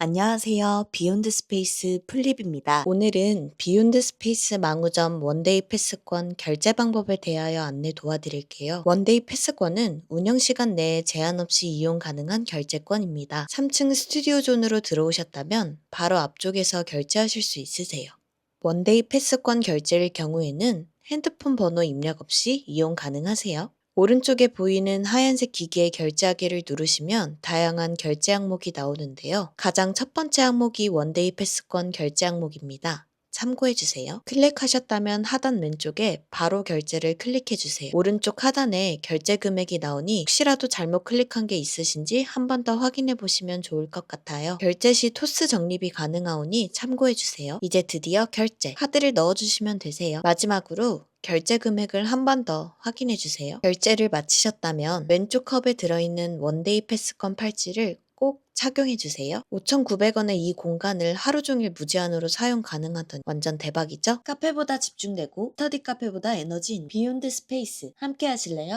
안녕하세요. 비욘드 스페이스 플립입니다. 오늘은 비욘드 스페이스 망우점 원데이 패스권 결제 방법에 대하여 안내 도와드릴게요. 원데이 패스권은 운영 시간 내에 제한 없이 이용 가능한 결제권입니다. 3층 스튜디오 존으로 들어오셨다면 바로 앞쪽에서 결제하실 수 있으세요. 원데이 패스권 결제일 경우에는 핸드폰 번호 입력 없이 이용 가능하세요. 오른쪽에 보이는 하얀색 기기의 결제하기를 누르시면 다양한 결제 항목이 나오는데요. 가장 첫 번째 항목이 원데이 패스권 결제 항목입니다. 참고해주세요. 클릭하셨다면 하단 왼쪽에 바로 결제를 클릭해주세요. 오른쪽 하단에 결제 금액이 나오니 혹시라도 잘못 클릭한 게 있으신지 한 번 더 확인해 보시면 좋을 것 같아요. 결제 시 토스 적립이 가능하오니 참고해주세요. 이제 드디어 결제. 카드를 넣어주시면 되세요. 마지막으로 결제 금액을 한 번 더 확인해 주세요. 결제를 마치셨다면 왼쪽 컵에 들어있는 원데이 패스권 팔찌를 꼭 착용해 주세요. 5,900원의 이 공간을 하루 종일 무제한으로 사용 가능하던 완전 대박이죠? 카페보다 집중되고 스터디 카페보다 에너지인 비욘드 스페이스 함께 하실래요?